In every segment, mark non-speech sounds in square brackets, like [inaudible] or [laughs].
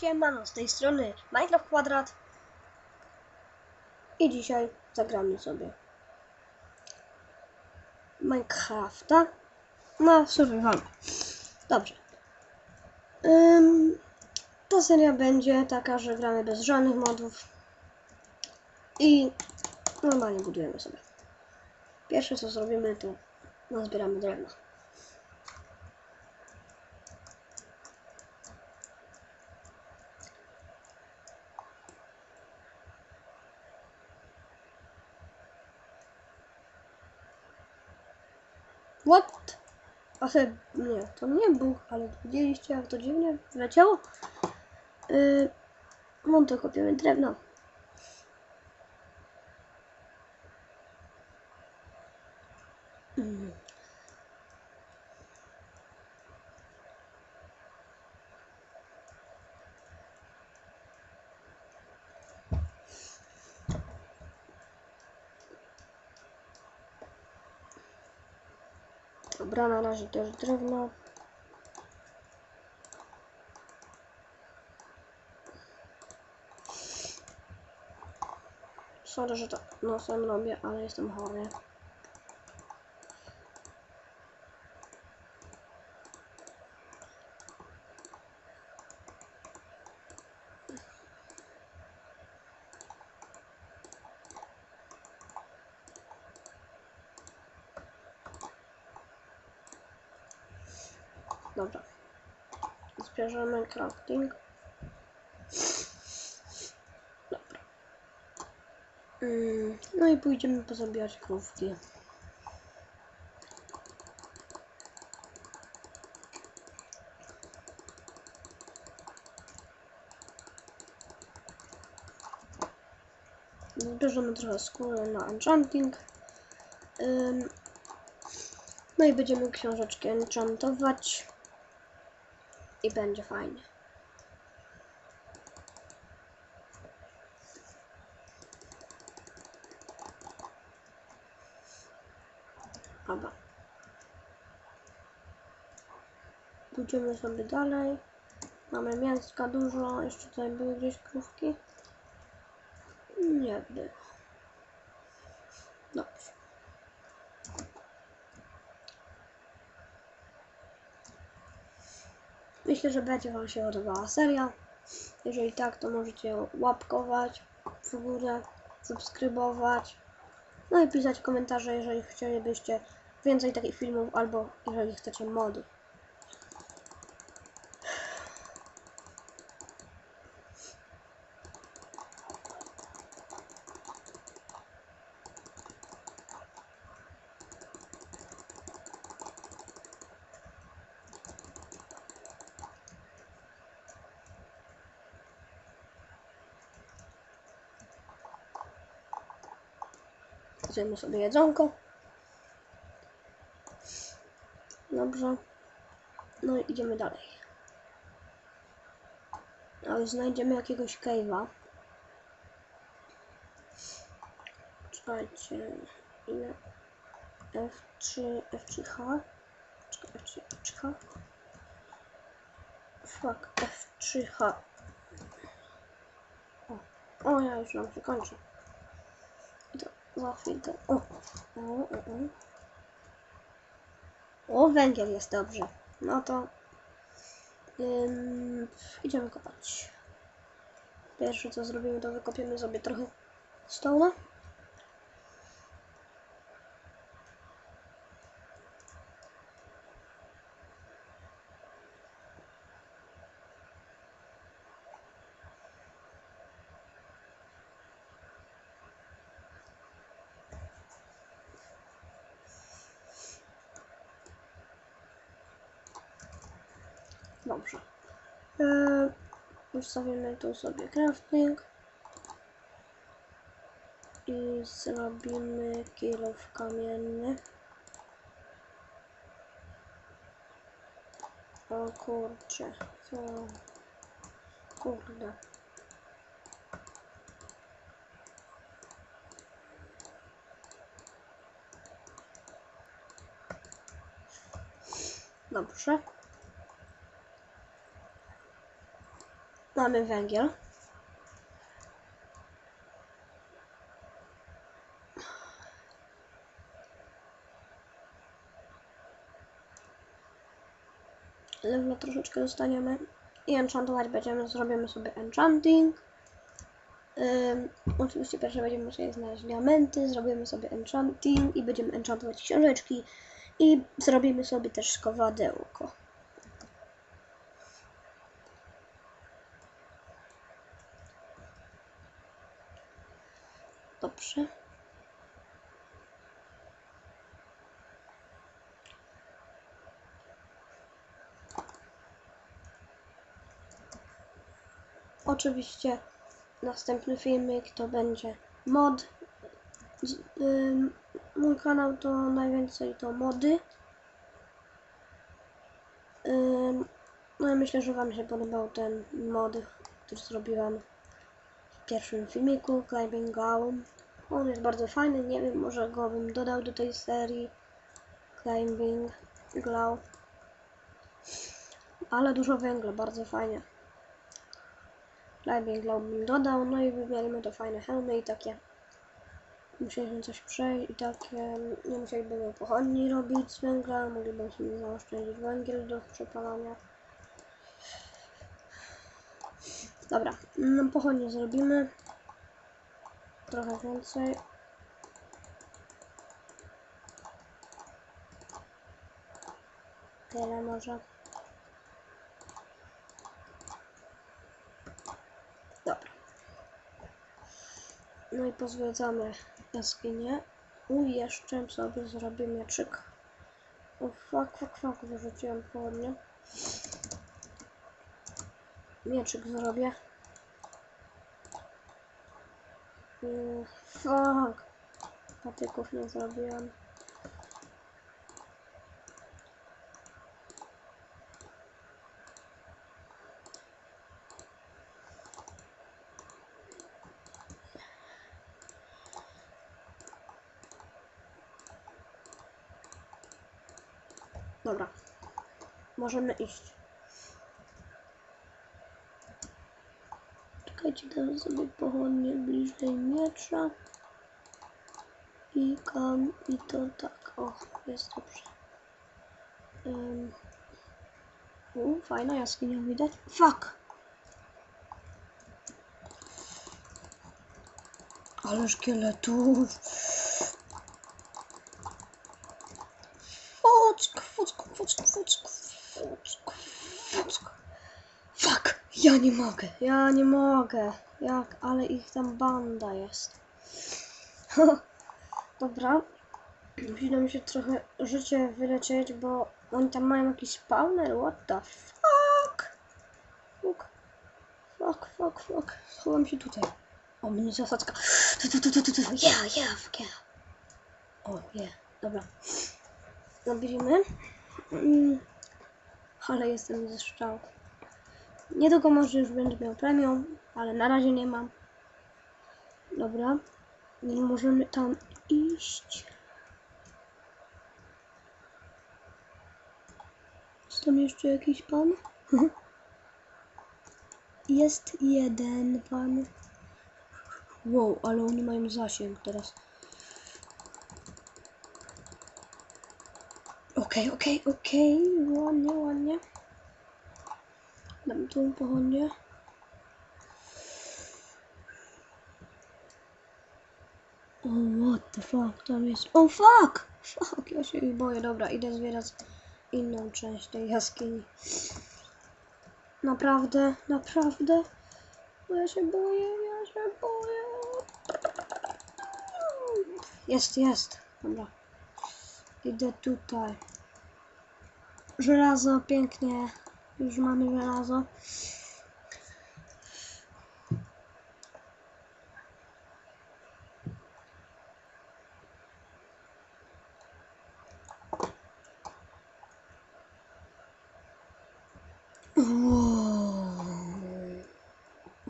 Siemano, z tej strony Minecraft Kwadrat i dzisiaj zagramy sobie Minecrafta na survival. Dobrze. Ym, ta seria będzie taka, że gramy bez żadnych modów i normalnie budujemy sobie. Pierwsze co zrobimy to nazbieramy drewno. What? Ach, nie, to nie Bóg, ale widzieliście jak to dziwnie leciało? Yy, no to kopiemy drewno. Mm. Dobra, na razie też drewno. Sorry, że to nosem robię, ale jestem chory. Dobra. Zbierzemy crafting. Dobra. Mm, no i pójdziemy pozabijać krówki. Zbierzemy trochę skóry na enchanting. No i będziemy książeczkę enchantować. I będzie fajnie. Dobra. Pójdziemy sobie dalej. Mamy mięska dużo. Jeszcze tutaj były gdzieś krówki. Nie było. Dobrze. Myślę, że będzie Wam się podobała seria. Jeżeli tak, to możecie ją łapkować w górę, subskrybować, no i pisać komentarze, jeżeli chcielibyście więcej takich filmów, albo jeżeli chcecie mody. Zjemy sobie jedzonko. Dobrze. No i idziemy dalej. Ale znajdziemy jakiegoś cave'a. Czekajcie. Ile? F3, F3H. Czekaj, F3, F3H. Fuck, F3H. O, o ja już nam się kończy. Za chwilkę. O, o, o, o. o węgiel jest dobrze. No to ym, idziemy kopać. Pierwsze co zrobimy to wykopiemy sobie trochę stołu. Dobrze. Eee, ustawimy tu sobie crafting. I zrobimy kilów kamienny. O kurczę, co? Kurde. Dobrze. Mamy węgiel. Lewla troszeczkę dostaniemy. I enchantować będziemy, zrobimy sobie enchanting. Ym, oczywiście pierwsze będziemy musieli znaleźć diamenty, zrobimy sobie enchanting i będziemy enchantować książeczki i zrobimy sobie też kowadełko. Dobrze. Oczywiście następny filmik to będzie mod. Mój kanał to najwięcej to mody. No i myślę, że Wam się podobał ten mod, który zrobiłam w pierwszym filmiku, Climbing Gown. On jest bardzo fajny, nie wiem, może go bym dodał do tej serii Climbing Glow. Ale dużo węgla, bardzo fajnie. Glow bym dodał, no i wybieramy to fajne hełmy i takie. Musieliśmy coś przejść i takie, nie musielibyśmy pochodni robić z węgla, moglibyśmy zaoszczędzić węgiel do przepalania. Dobra, no pochodnie zrobimy. Trochę więcej. Tyle może. Dobra. No i pozwiedzamy jaskinię. I jeszcze sobie zrobię mieczyk. O fuck, fuck, fuck, wyrzuciłem pochodnie. Mieczyk zrobię. Mm, Fuck. Patyków nie zrobiłem. Dobra. Możemy iść. Czekajcie, dam sobie pochodnie bliżej miecza. I kam, i to tak. O, jest dobrze. Um. U, fajna jaskinia widać. Fuck! Ale szkieletów. Fuck, fuck, fuck, fuck, fuck, fuck. Fuck! Ja nie mogę, ja nie mogę. Jak, ale ich tam banda jest. [laughs] Dobra. Musi nam się trochę życie wylecieć, bo oni tam mają jakiś spawner. What the fuck? Fuck. Fuck, fuck, fuck. Schowam się tutaj. O, mnie zasadzka. Yeah, yeah, fuck yeah. O, yeah. Dobra. Nabierimy. Mm. Ale jestem ze strzał. Niedługo może już będę miał premium, ale na razie nie mam. Dobra. Nie możemy tam iść. Jest tam jeszcze jakiś pan? [laughs] Jest jeden pan. Wow, ale oni mają zasięg teraz. Okej, okej, okej. Ładnie, ładnie. Dam tu pochodnie. O, what the fuck, tam jest... O, fuck! Fuck, ja się boję. Dobra, idę zbierać inną część tej jaskini. Naprawdę, naprawdę. Ja się boję, ja się boję. Jest, jest. Dobra. Idę tutaj. Żelazo, pięknie. Już mamy żelazo.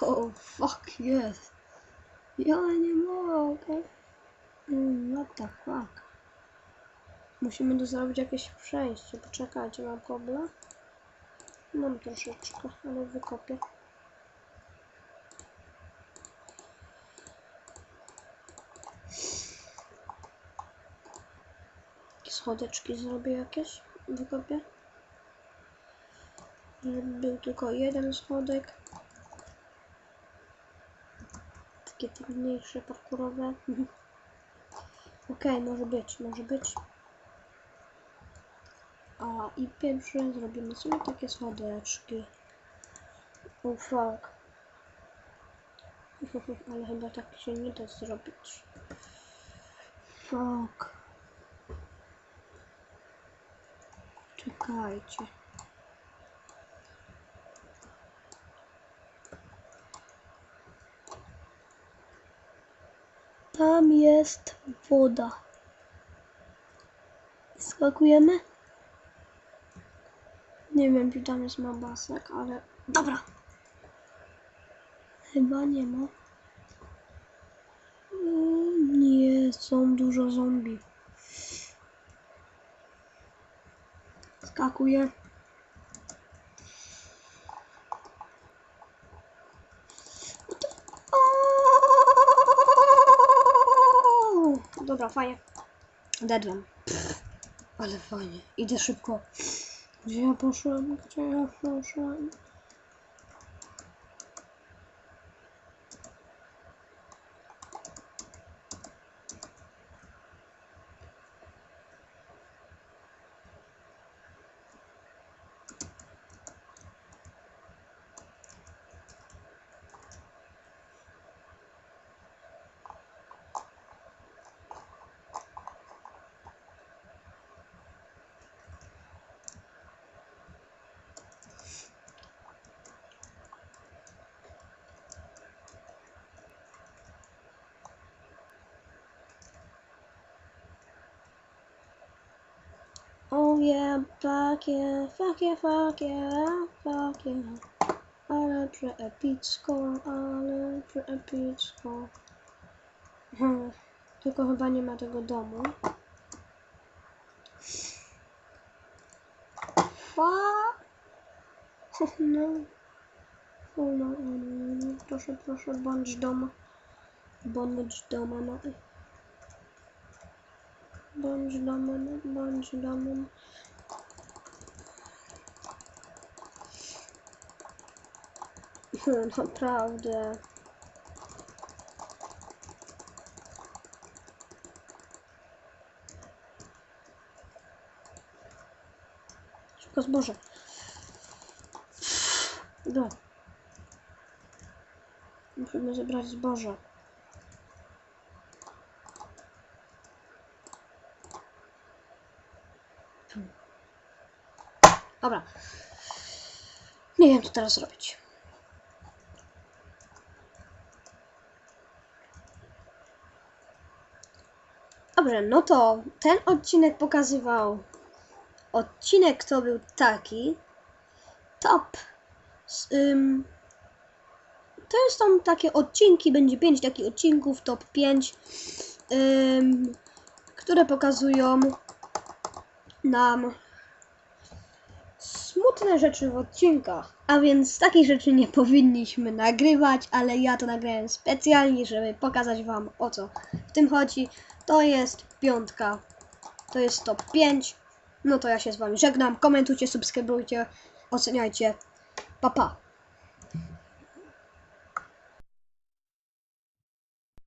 Oh, fuck yes. Ja nie mogę. Mm, what the fuck. Musimy tu zrobić jakieś przejście. Poczekajcie, mam kobla? Mam troszeczkę, ale wykopię. Schodeczki zrobię jakieś, wykopię. Żeby był tylko jeden schodek. Takie trudniejsze parkurowe. [laughs] Okej, okay, może być, może być. I pierwsze zrobimy sobie takie schodeczki. Oh fuck. [laughs] Ale chyba tak się nie da zrobić. Fuck. Czekajcie. Tam jest woda. Skakujemy? Nie wiem, czy tam jest mabasek, ale... Dobra! Chyba nie ma. Mm, Nie, są dużo zombie. Skakuję. Dobra, fajnie. Dedłem. Ale fajnie. Idę szybko. 我就要不说了就要说说。Oh yeah, fuck yeah, fuck yeah, fuck yeah, fuck yeah. Ale epicko, ale epicko. Hmm, tylko chyba nie ma tego domu. Fuck. [laughs] No. O no, no, no. Proszę, proszę, bądź doma. Bądź doma, no. Bądź domem, bądź domem. [laughs] Naprawdę. Szybko zboże. Dobra. Musimy zebrać zboże. Dobra. Nie wiem, co teraz zrobić. Dobrze, no to ten odcinek pokazywał. Odcinek to był taki. Top. s- ym, to jest tam takie odcinki, będzie 5 takich odcinków, top 5, ym, które pokazują nam smutne rzeczy w odcinkach. A więc takich rzeczy nie powinniśmy nagrywać, ale ja to nagrałem specjalnie, żeby pokazać Wam o co w tym chodzi. To jest piątka, to jest top 5. No to ja się z Wami żegnam. Komentujcie, subskrybujcie, oceniajcie. Pa pa.